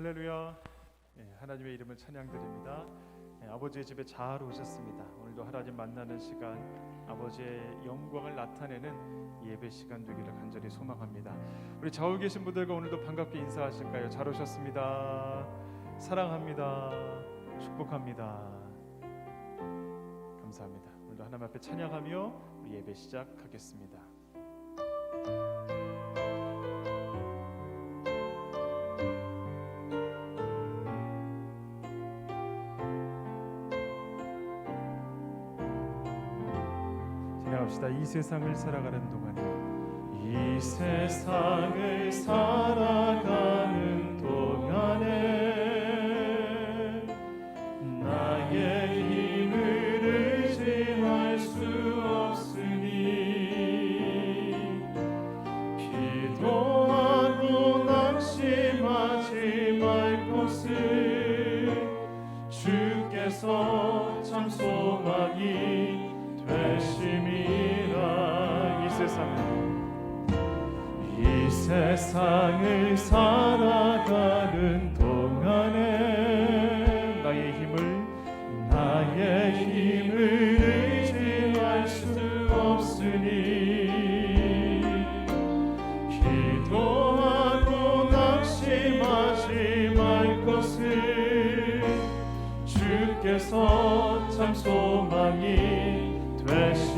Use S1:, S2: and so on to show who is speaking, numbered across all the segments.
S1: 할렐루야. 예, 하나님의 이름을 찬양드립니다. 예, 아버지의 집에 잘 오셨습니다. 오늘도 하나님 만나는 시간, 아버지의 영광을 나타내는 예배 시간 되기를 간절히 소망합니다. 우리 좌우 계신 분들과 오늘도 반갑게 인사하실까요? 잘 오셨습니다. 사랑합니다. 축복합니다. 감사합니다. 오늘도 하나님 앞에 찬양하며 우리 예배 시작하겠습니다. 합시다. 이 세상을 살아가는 동안에 이 세상을 살아가는 동안에 나의 힘을 의지할 수 없으니 기도하고 낙심하지 말 것을 주께서 참 소망이 되심이라 이 세상을. 이 세상을 살아가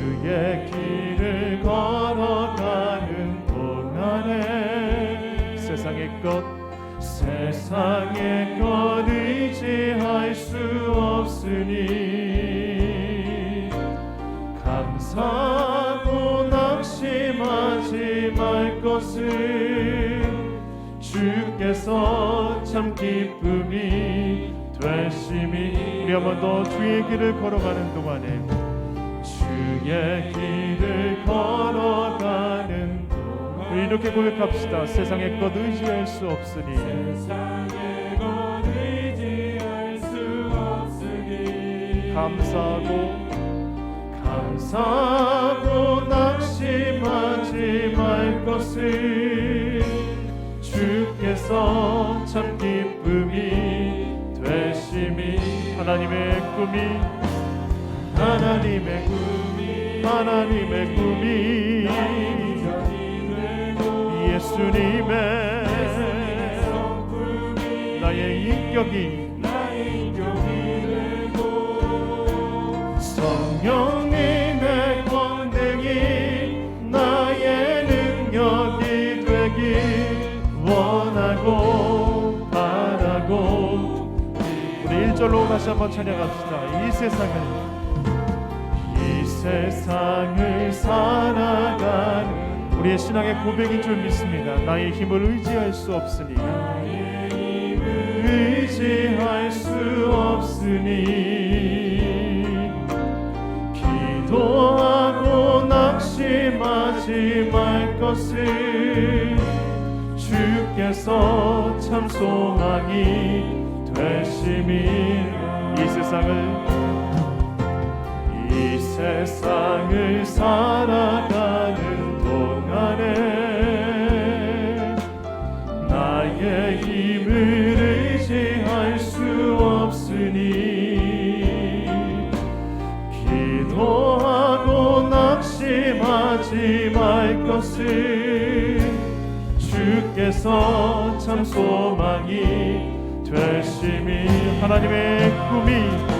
S1: 주의 길을 걸어가는 동안에 세상의 것 세상의 것 의지할 수 없으니 감사하고 낙심하지 말 것을 주께서 참 기쁨이 되심이. 우리 한번 더 주의 길을 걸어가는 동안에 주의 길을 걸어가는 우리 이렇게 고백합시다. 세상의 것 의지할 수 없으니.
S2: 세상의 것 의지할 수 없으니.
S1: 감사하고 감사하고 낙심하지 말 것을 주께서 참 기쁨이 되심이 하나님의 꿈이 하나님의 꿈이 하나님의 꿈이 예수님의
S2: 성품이
S1: 나의 인격이 성령님의 권능이 나의 능력이 되길 원하고 바라고 우리 1절로 다시 한번 찬양합시다. 이 세상을 이 세상을 살아가는 우리의 신앙의 고백인 줄 믿습니다. 나의 힘을 의지할 수 없으니. 의지할 수 없으니. 기도하고 낙심하지 말 것을 주께서 참 소망이 되심이 이 세상을 이 세상을 살아가는 동안에 나의 힘을 의지할 수 없으니 기도하고 낙심하지 말 것을 주께서 참 소망이 되심이 하나님의 꿈이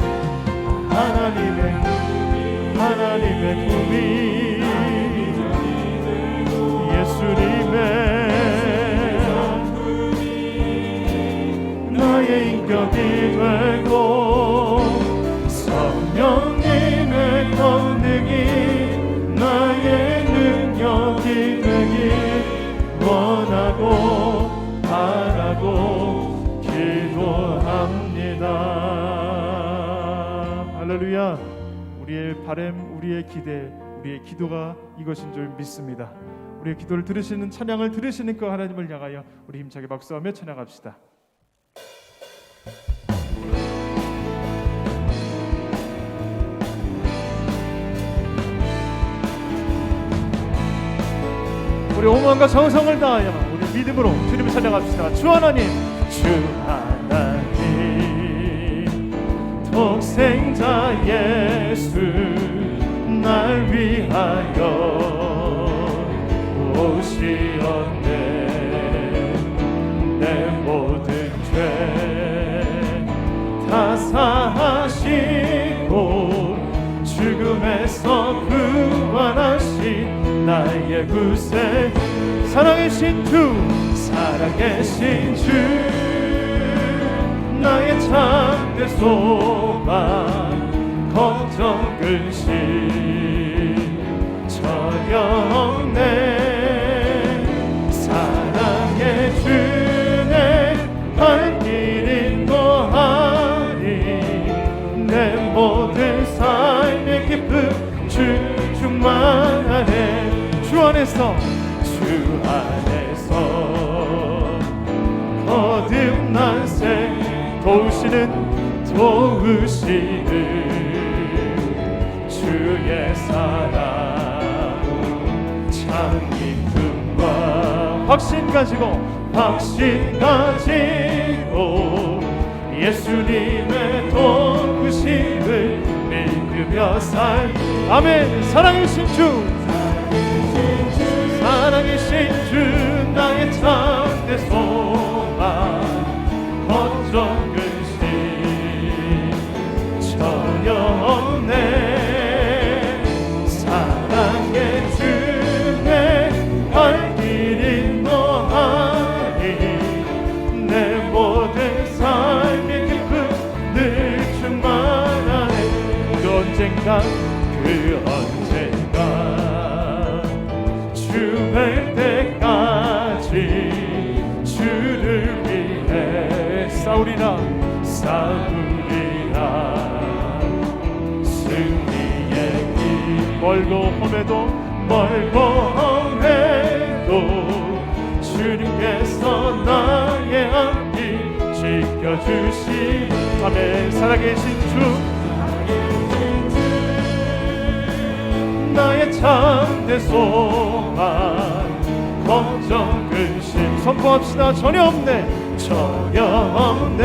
S1: 하나님의 하나님의 꿈이 예수님의 나의 인격이 되고 할렐루야. 우리의 바램 우리의 기대 우리의 기도가 이것인 줄 믿습니다. 우리의 기도를 들으시는 찬양을 들으시는 그 하나님을 향하여 우리 힘차게 박수하며 찬양합시다. 우리 오만과 정성을 다하여 우리 믿음으로 주님을 찬양합시다. 주 하나님, 주 하나님, 독생자 예수 날 위하여 오시었네. 내 모든 죄 다 사하시고 죽음에서 구원하신 나의 구세 사랑이신 주 살아계신 주 나의 참 된 소망 걱정 근심 전혀 없 주의 사랑 참 기쁨과 확신 가지고 확신 가지고 예수님의 도우심을 믿으며 살. 아멘. 사랑이신 주. 사랑이신 주 나의 참된 소 언젠가 그 언젠가 주뵐 때까지 주를 위해 싸우리라 싸우리라. 승리의 길 멀고 험해도 멀고 험해도 주님께서 나의 앞길 지켜주시. 아멘. 살아계신 주 나의 참된 소망. 걱정 근심 선포합시다. 전혀 없네. 전혀 없네.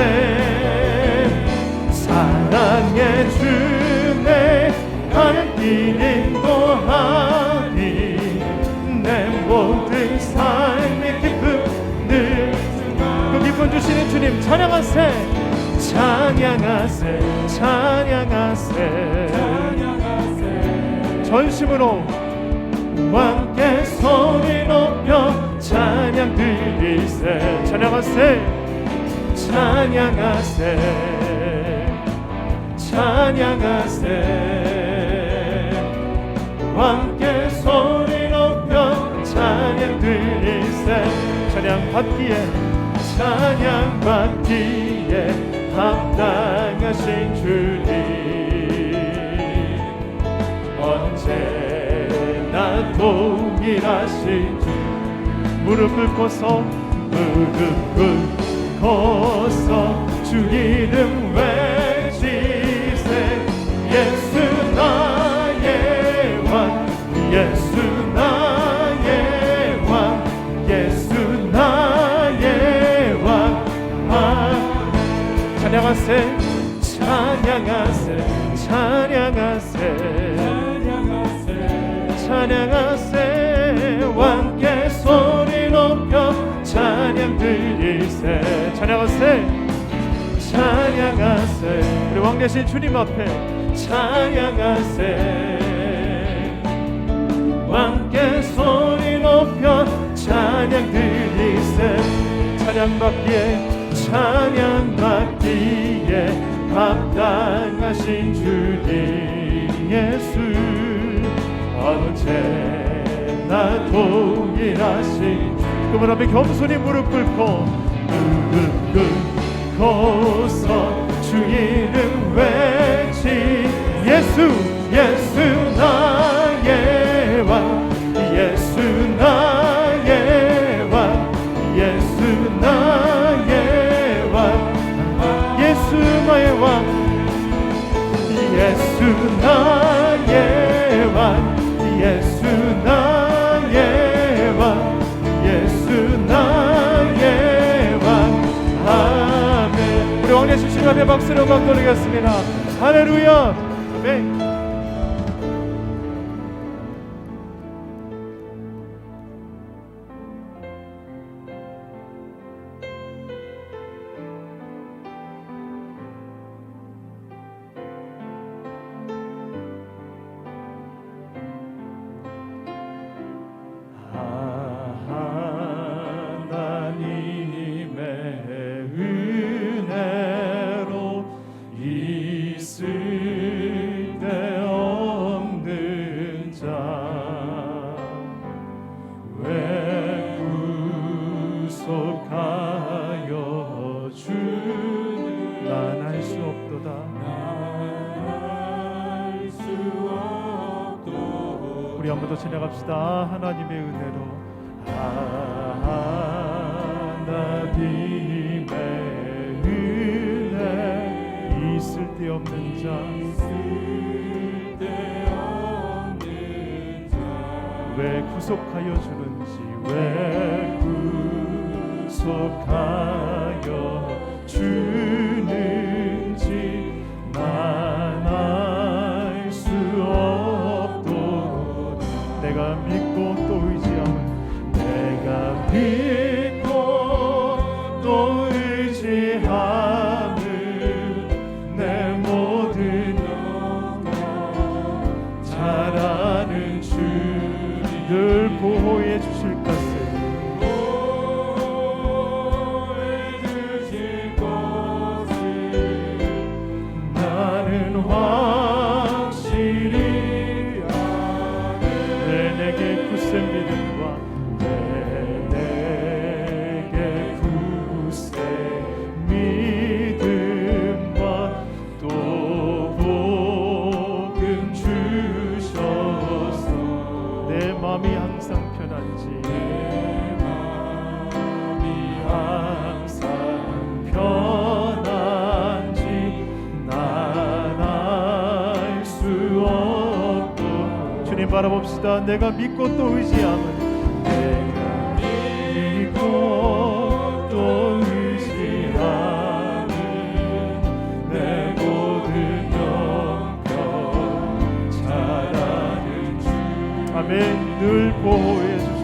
S1: 사랑의 주내 가는 길 인도하니 내 모든 삶의 기쁨 늘그 기쁨 주시는 주님 찬양하세. 찬양하세. 찬양하세 전심으로 함께 소리 높여 찬양 드리세. 찬양하세. 찬양하세. 찬양하세. 함께 소리 높여 찬양 드리세. 찬양 받기에 찬양 받기에 합당하신 주님 언제나 동일하신 주 무릎 꿇고서 무릎 꿇고서 주 이름 외 대신 주님 앞에 찬양하세. 왕께 소리 높여 찬양 드리세. 찬양받기에 찬양받기에 합당하신 주님 예수. 언제나 동일하신 그분 앞에 겸손히 무릎 꿇고 무릎 꿇고서 주이 박수로 감돌리겠습니다. 할렐루야 우리 한 번 더 찬양합시다. 하나님의 은혜로. 하나님의 은혜. 있을 데 없는 자.
S2: 쓸데없는
S1: 자왜 구속하여 주는지 왜 구속하여 주 믿고 또 의지함은 내가 믿고 또 의지함 내가 믿고 또 의지함은 내가 믿고 또 의지함은 내 모든 영광 잘하는 주. 아멘. 늘 보호해 주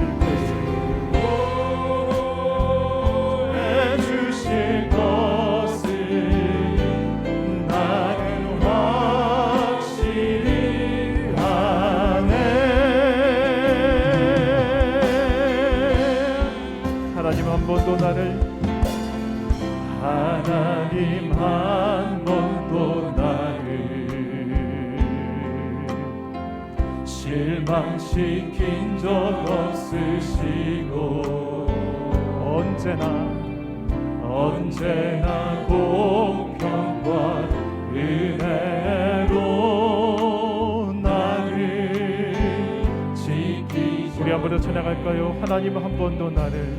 S1: 실망시킨 적 없으시고 언제나 언제나 공평과 은혜로 나를 지키시 우리 한번 더 찬양할까요? 하나님 한 번도 나를.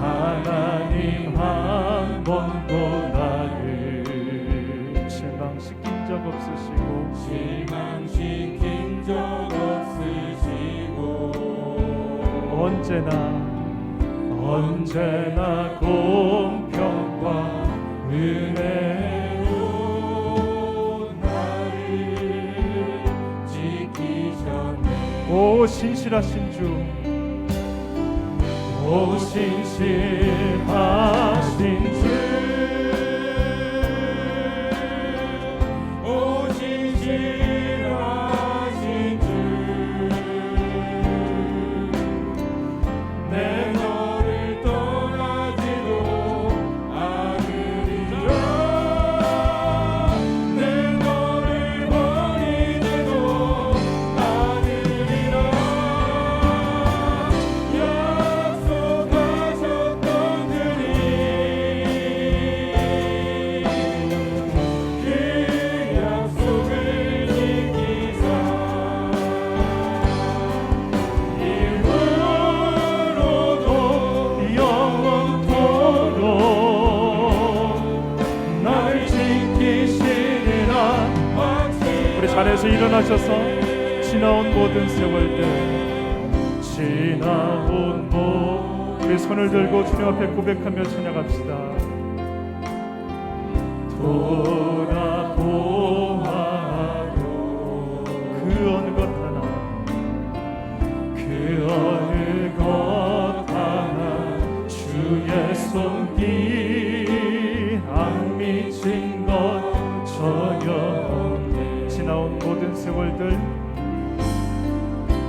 S1: 하나님 한 번도 나를. 실망시킨 적 없으시고
S2: 실망시킨 적 없으시고.
S1: 언제나 언제나 공평과
S2: 은혜로 지키셨네.
S1: 오 신실하신 주, 오 신실하신 주, 떠나셔서 지나온 모든 세월들 지나온 모 우리 손을 들고 주님 앞에 고백하며 찬양합시다. 돌아보아도 그 어느 것 하나 그 어느 것 하나 주의 손길 세월들.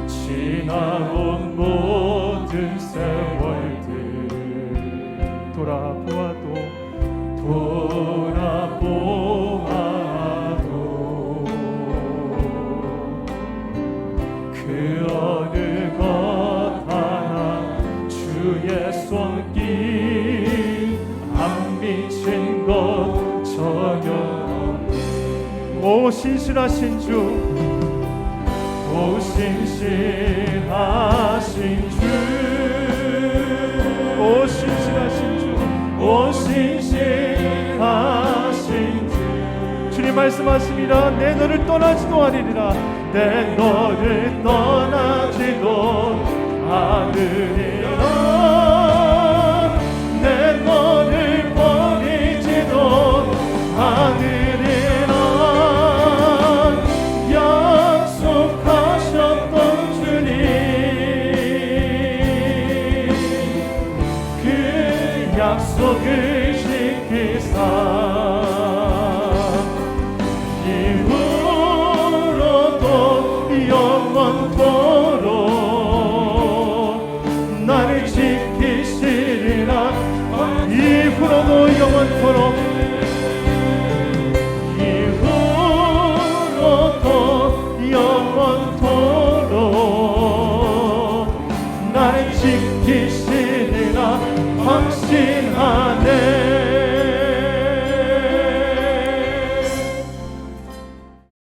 S1: 지나온 모든 세월들. 돌아보아도 돌아보아도. 그 어느 것 하나 주의 손길 안 미친 것 전혀 없네. 오 신실하신 주. 오 신실하신 주, 오 신실하신 주, 오 신실하신 주. 주님 말씀하십니다. 내 너를 떠나지도 아니리라. 내 너를 떠나지도 않으리라.